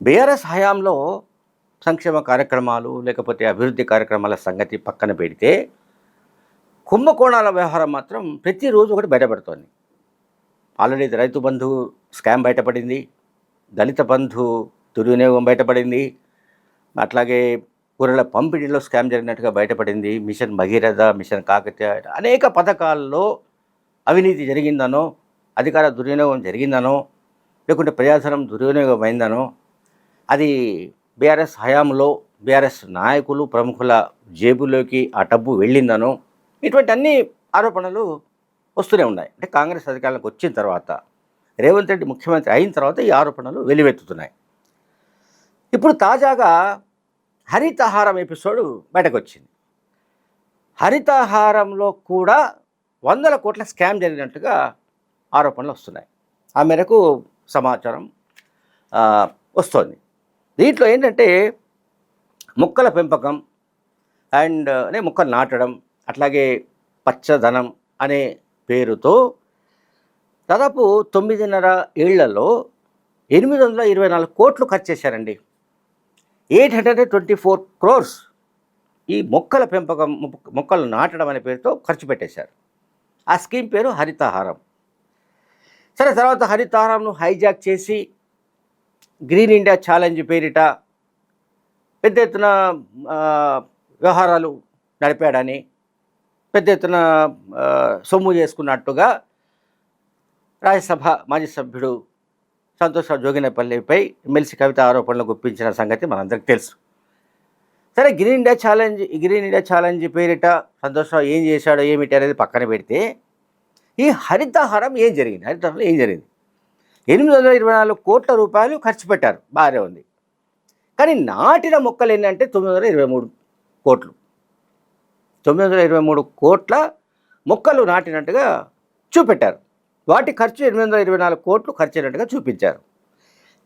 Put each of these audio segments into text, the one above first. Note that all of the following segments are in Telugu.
బీఆర్ఎస్ హయాంలో సంక్షేమ కార్యక్రమాలు లేకపోతే అభివృద్ధి కార్యక్రమాల సంగతి పక్కన పెడితే కుంభకోణాల వ్యవహారం మాత్రం ప్రతిరోజు ఒకటి బయటపడుతోంది. ఆల్రెడీ రైతు బంధు స్కామ్ బయటపడింది దళిత బంధు దుర్వినియోగం బయటపడింది అట్లాగే కూరల పంపిణీలో స్కామ్ జరిగినట్టుగా బయటపడింది మిషన్ భగీరథ మిషన్ కాకతీయ అనేక పథకాల్లో అవినీతి జరిగిందనో అధికార దుర్వినియోగం జరిగిందనో లేకుంటే ప్రజాధనం దుర్వినియోగం అయిందనో అది బీఆర్ఎస్ హయాంలో బీఆర్ఎస్ నాయకులు ప్రముఖుల జేబులోకి ఆ డబ్బు వెళ్ళిందనో ఇటువంటి అన్ని ఆరోపణలు వస్తూనే ఉన్నాయి. అంటే కాంగ్రెస్ అధికారంలోకి వచ్చిన తర్వాత రేవంత్ రెడ్డి ముఖ్యమంత్రి అయిన తర్వాత ఈ ఆరోపణలు వెలివెత్తుతున్నాయి. ఇప్పుడు తాజాగా హరితహారం ఎపిసోడ్ బయటకు వచ్చింది హరితహారంలో కూడా వందల కోట్ల స్కామ్ జరిగినట్టుగా ఆరోపణలు వస్తున్నాయి. ఆ మేరకు సమాచారం వస్తోంది. దీంట్లో ఏంటంటే మొక్కల పెంపకం అండ్ అనే మొక్కలు నాటడం అట్లాగే పచ్చదనం అనే పేరుతో దాదాపు తొమ్మిదిన్నర ఏళ్ళలో ఎనిమిది వందల ఇరవై నాలుగు కోట్లు ఖర్చు చేశారండి. Eight hundred twenty four crores ఈ మొక్కల పెంపకం మొక్క- మొక్కలు నాటడం అనే పేరుతో ఖర్చు పెట్టేశారు. ఆ స్కీమ్ పేరు హరితహారం. సరే తర్వాత హరితహారంను హైజాక్ చేసి గ్రీన్ ఇండియా ఛాలెంజ్ పేరిట పెద్ద ఎత్తున వ్యవహారాలు నడిపాడని పెద్ద ఎత్తున సొమ్ము చేసుకున్నట్టుగా రాజ్యసభ మాజీ సభ్యుడు సంతోష జోగినపల్లిపై ఎమ్మెల్సీ కవిత ఆరోపణలు గుప్పించిన సంగతి మనందరికీ తెలుసు. సరే green India challenge green India challenge పేరిట సంతోష ఏం చేశాడో ఏమిటి అనేది పక్కన పెడితే ఈ హరితహారం ఏం జరిగింది? హరితహారం ఏం జరిగింది? ఎనిమిది వందల ఇరవై నాలుగు కోట్ల రూపాయలు ఖర్చు పెట్టారు. బాగానే ఉంది. కానీ నాటిన మొక్కలు ఏంటంటే తొమ్మిది వందల ఇరవై మూడు కోట్లు. తొమ్మిది వందల ఇరవై మూడు కోట్ల మొక్కలు నాటినట్టుగా చూపెట్టారు. వాటి ఖర్చు ఎనిమిది వందల ఇరవై నాలుగు కోట్లు ఖర్చు అయినట్టుగా చూపించారు.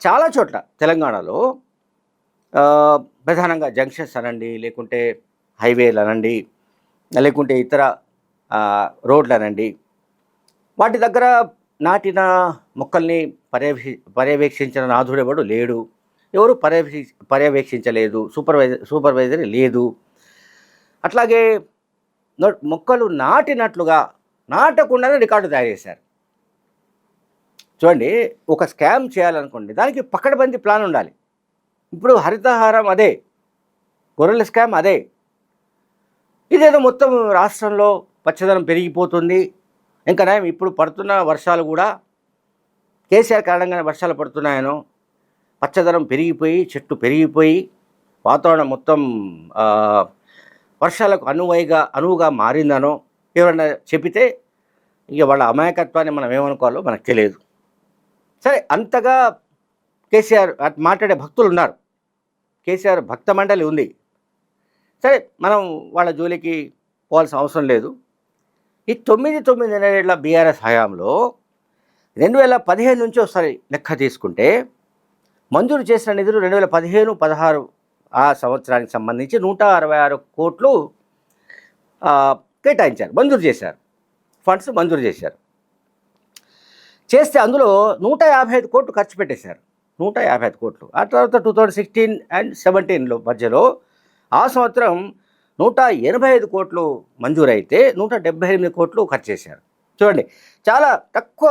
చాలా చోట్ల తెలంగాణలో ప్రధానంగా జంక్షన్స్ అనండి లేకుంటే హైవేలు అనండి లేకుంటే ఇతర రోడ్లు అనండి వాటి దగ్గర నాటిన మొక్కల్ని పర్యవేక్షి పర్యవేక్షించిన నాథుడెవడు లేడు. ఎవరు పర్యవేక్షి పర్యవేక్షించలేదు. సూపర్వైజర్ సూపర్వైజర్ లేదు. అట్లాగే మొక్కలు నాటినట్లుగా నాటకుండానే రికార్డు తయారు చేశారు. చూడండి ఒక స్కామ్ చేయాలనుకోండి దానికి పకడ్బందీ ప్లాన్ ఉండాలి. ఇప్పుడు హరితహారం అదే. గొర్రెల స్కామ్ అదే. ఇదేదో మొత్తం రాష్ట్రంలో పచ్చదనం పెరిగిపోతుంది. ఇంకా నయం ఇప్పుడు పడుతున్న వర్షాలు కూడా కేసీఆర్ కారణంగానే వర్షాలు పడుతున్నాయనో. పచ్చదనం పెరిగిపోయి చెట్టు పెరిగిపోయి వాతావరణం మొత్తం వర్షాలకు అనువైగా అనువుగా మారిందనో ఎవరన్నా చెబితే ఇక వాళ్ళ అమాయకత్వాన్ని మనం ఏమనుకోవాలో మనకు తెలియదు. సరే అంతగా కేసీఆర్ మాట్లాడే భక్తులు ఉన్నారు. కేసీఆర్ భక్త మండలి ఉంది. సరే మనం వాళ్ళ జోలికి పోవాల్సిన అవసరం లేదు. ఈ తొమ్మిది తొమ్మిది నెలల బీఆర్ఎస్ హయాంలో రెండు వేల పదిహేను నుంచి ఒకసారి లెక్క తీసుకుంటే మంజూరు చేసిన నిధులు రెండు వేల పదిహేను పదహారు ఆ సంవత్సరానికి సంబంధించి నూట అరవై ఆరు కోట్లు కేటాయించారు మంజూరు చేశారు. ఫండ్స్ మంజూరు చేశారు. చేస్తే అందులో నూట యాభై ఐదు కోట్లు ఖర్చు పెట్టేశారు. నూట యాభై ఐదు కోట్లు. ఆ తర్వాత టూ థౌజండ్ సిక్స్టీన్ అండ్ సెవెంటీన్లో మధ్యలో ఆ సంవత్సరం నూట ఎనభై ఐదు కోట్లు మంజూరైతే నూట డెబ్బై ఎనిమిది కోట్లు ఖర్చు చేశారు చూడండి చాలా తక్కువ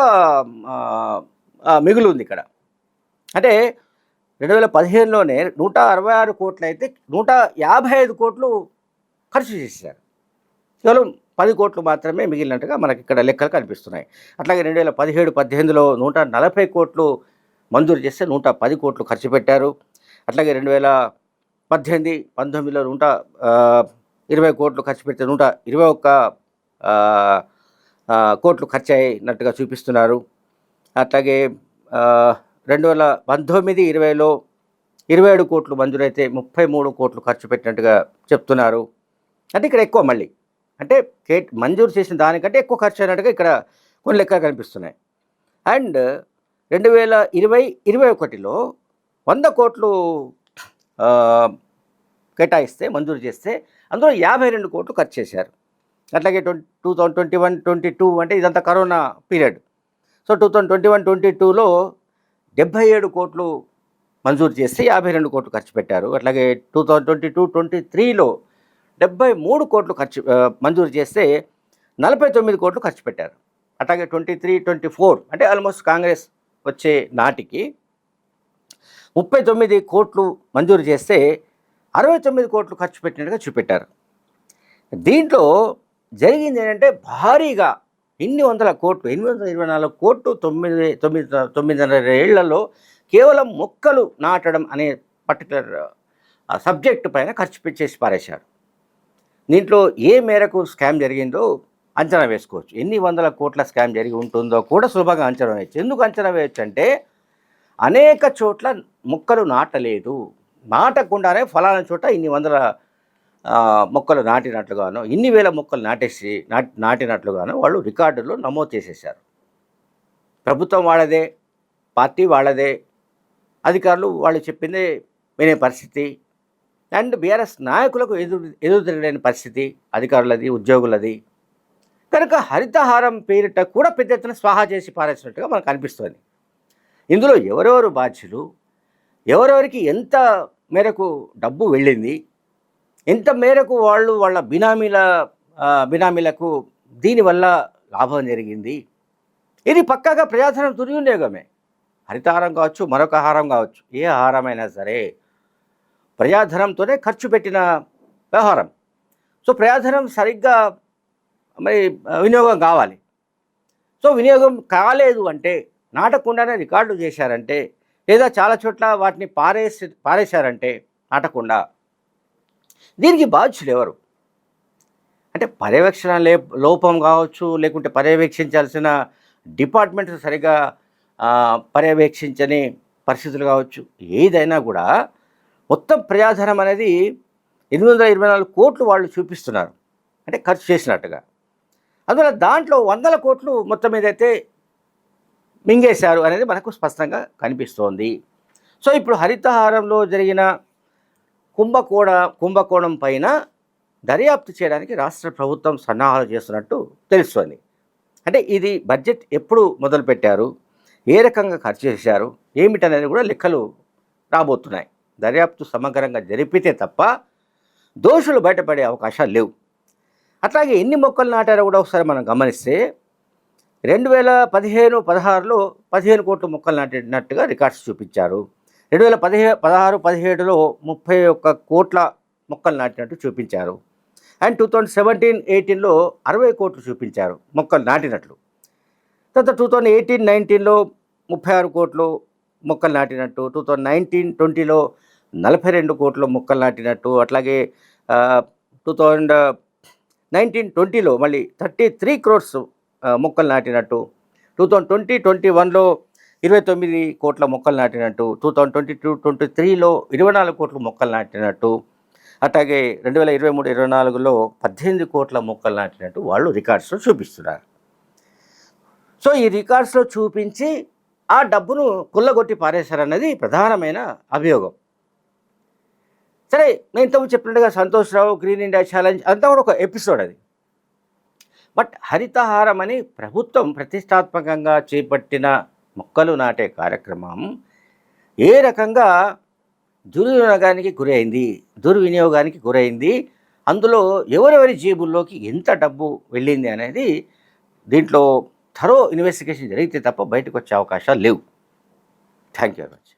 మిగులు ఉంది ఇక్కడ. అంటే రెండు వేల పదిహేనులోనే నూట అరవై ఆరు కోట్లు అయితే నూట యాభై ఐదు కోట్లు ఖర్చు చేశారు. కేవలం పది కోట్లు మాత్రమే మిగిలినట్టుగా మనకి ఇక్కడ లెక్కలు కనిపిస్తున్నాయి. అట్లాగే రెండు వేల పదిహేడు పద్దెనిమిదిలో నూట నలభై కోట్లు మంజూరు చేస్తే నూట పది కోట్లు ఖర్చు పెట్టారు. అట్లాగే రెండు వేల పద్దెనిమిది పంతొమ్మిదిలో నూట ఇరవై కోట్లు ఖర్చు పెడితే నూట ఇరవై ఒక్క కోట్లు ఖర్చు అయినట్టుగా చూపిస్తున్నారు. అట్లాగే రెండు వేల పంతొమ్మిది ఇరవైలో ఇరవై ఏడు కోట్లు మంజూరైతే ముప్పై మూడు కోట్లు ఖర్చు పెట్టినట్టుగా చెప్తున్నారు. అంటే ఇక్కడ ఎక్కువ మళ్ళీ. అంటే కే మంజూరు చేసిన దానికంటే ఎక్కువ ఖర్చు అయినట్టుగా ఇక్కడ కొన్ని లెక్కలు కనిపిస్తున్నాయి. అండ్ రెండు వేల ఇరవై ఇరవై ఒకటిలో వంద కోట్లు కేటాయిస్తే మంజూరు చేస్తే అందులో యాభై రెండు కోట్లు ఖర్చు చేశారు. అట్లాగే twenty two thousand twenty one twenty two అంటే ఇదంతా corona period. So two thousand twenty one twenty టూలో డెబ్భై ఏడు కోట్లు మంజూరు చేస్తే యాభై రెండు కోట్లు ఖర్చు పెట్టారు. అట్లాగే two thousand twenty two twenty త్రీలో డెబ్బై మూడు కోట్లు ఖర్చు మంజూరు చేస్తే నలభై తొమ్మిది కోట్లు ఖర్చు పెట్టారు. అట్లాగే ట్వంటీ త్రీ ట్వంటీ ఫోర్ అంటే ఆల్మోస్ట్ కాంగ్రెస్ వచ్చే నాటికి ముప్పై తొమ్మిది కోట్లు మంజూరు చేస్తే అరవై తొమ్మిది కోట్లు ఖర్చు పెట్టినట్టుగా చూపెట్టారు. దీంట్లో జరిగింది ఏంటంటే భారీగా ఎన్ని వందల కోట్లు ఎనిమిది వందల ఇరవై నాలుగు కోట్లు తొమ్మిది తొమ్మిది తొమ్మిదిన్నర ఏళ్ళలో కేవలం మొక్కలు నాటడం అనే పర్టికులర్ సబ్జెక్టు పైన ఖర్చు చేసి పారేశారు. దీంట్లో ఏ మేరకు స్కామ్ జరిగిందో అంచనా వేసుకోవచ్చు. ఎన్ని వందల కోట్ల స్కామ్ జరిగి ఉంటుందో కూడా సులభంగా అంచనా వేయచ్చు. ఎందుకు అంచనా వేయచ్చు అంటే అనేక చోట్ల మొక్కలు నాటలేదు. నాటకుండానే ఫలానా చోట ఇన్ని వందల మొక్కలు నాటినట్లుగాను ఇన్ని వేల మొక్కలు నాటేసి నాటి నాటినట్లుగాను వాళ్ళు రికార్డుల్లో నమోదు చేసేసారు ప్రభుత్వం వాళ్ళదే పార్టీ వాళ్ళదే అధికారులు వాళ్ళు చెప్పిందే వినే పరిస్థితి. అండ్ బీఆర్ఎస్ నాయకులకు ఎదురు ఎదురు తిరగలేని పరిస్థితి అధికారులది ఉద్యోగులది. కనుక హరితహారం పేరిట కూడా పెద్ద ఎత్తున స్వాహా చేసి పారేసినట్టుగా మనకు అనిపిస్తుంది. ఇందులో ఎవరెవరు బాధ్యులు? ఎవరెవరికి ఎంత మేరకు డబ్బు వెళ్ళింది? ఎంత మేరకు వాళ్ళు వాళ్ళ బినామీల బినామీలకు దీనివల్ల లాభం జరిగింది? ఇది పక్కాగా ప్రజాధనం దుర్వినియోగమే. హరితహారం కావచ్చు మరొక ఆహారం కావచ్చు ఏ ఆహారమైనా సరే ప్రజాధనంతోనే ఖర్చు పెట్టిన వ్యవహారం. సో ప్రజాధనం సరిగ్గా మరి వినియోగం కావాలి. సో వినియోగం కాలేదు అంటే నాటకుండానే రికార్డు చేశారంటే లేదా చాలా చోట్ల వాటిని పారేసి పారేశారంటే నాటకుండా దీనికి బాధ్యులు ఎవరు అంటే పర్యవేక్షణ లే లోపం కావచ్చు లేకుంటే పర్యవేక్షించాల్సిన డిపార్ట్మెంట్ సరిగా పర్యవేక్షించని పరిస్థితులు కావచ్చు. ఏదైనా కూడా మొత్తం ప్రజాధనం అనేది ఎనిమిది వందల ఇరవై నాలుగు కోట్లు వాళ్ళు చూపిస్తున్నారు. అంటే ఖర్చు చేసినట్టుగా. అందువల్ల దాంట్లో వందల కోట్లు మొత్తం ఏదైతే మింగేశారు అనేది మనకు స్పష్టంగా కనిపిస్తోంది. సో ఇప్పుడు హరితహారంలో జరిగిన కుంభకోణ కుంభకోణం పైన దర్యాప్తు చేయడానికి రాష్ట్ర ప్రభుత్వం సన్నాహాలు చేస్తున్నట్టు తెలుస్తోంది. అంటే ఇది బడ్జెట్ ఎప్పుడు మొదలుపెట్టారు? ఏ రకంగా ఖర్చు చేశారు? ఏమిటనేది కూడా లెక్కలు రాబోతున్నాయి. దర్యాప్తు సమగ్రంగా జరిపితే తప్ప దోషులు బయటపడే అవకాశాలు లేవు. అట్లాగే ఎన్ని మొక్కలు నాటారో కూడా ఒకసారి మనం గమనిస్తే రెండు వేల పదిహేను పదహారులో పదిహేను కోట్ల మొక్కలు నాటినట్టుగా రికార్డ్స్ చూపించారు. రెండు వేల పదిహే పదహారు పదిహేడులో ముప్పై ఒక్క కోట్ల మొక్కలు నాటినట్టు చూపించారు. అండ్ టూ థౌజండ్ సెవెంటీన్ ఎయిటీన్లో అరవై కోట్లు చూపించారు మొక్కలు నాటినట్లు. తర్వాత టూ థౌజండ్ ఎయిటీన్ నైన్టీన్లో ముప్పై ఆరు కోట్లు మొక్కలు నాటినట్టు టూ థౌజండ్ నైన్టీన్ ట్వంటీలో నలభై రెండు కోట్ల మొక్కలు నాటినట్టు అట్లాగే టూ థౌజండ్ నైన్టీన్ ట్వంటీలో మళ్ళీ థర్టీ త్రీ క్రోర్స్ మొక్కలు నాటినట్టు. టూ థౌజండ్ ట్వంటీ ట్వంటీ వన్లో ఇరవై తొమ్మిది కోట్ల మొక్కలు నాటినట్టు. Two thousand twenty two twenty త్రీలో ఇరవై నాలుగు కోట్ల మొక్కలు నాటినట్టు. అట్లాగే రెండు వేల ఇరవై మూడు ఇరవై నాలుగులో పద్దెనిమిది కోట్ల మొక్కలు నాటినట్టు వాళ్ళు రికార్డ్స్లో చూపిస్తున్నారు. సో ఈ రికార్డ్స్లో చూపించి ఆ డబ్బును కుల్లగొట్టి పారేశారన్నది ప్రధానమైన అభియోగం. సరే నేను ఇంతకు చెప్పినట్టుగా Santosh Rao green India challenge అంతా కూడా ఒక ఎపిసోడ్ అది. బట్ హరితహారం అని ప్రభుత్వం ప్రతిష్టాత్మకంగా చేపట్టిన మొక్కలు నాటే కార్యక్రమం ఏ రకంగా దుర్వినియోగానికి గురైంది దుర్వినియోగానికి గురైంది అందులో ఎవరెవరి జేబుల్లోకి ఎంత డబ్బు వెళ్ళింది అనేది దీంట్లో థరో ఇన్వెస్టిగేషన్ జరిగితే తప్ప బయటకు వచ్చే అవకాశాలు లేవు. Thank you very much.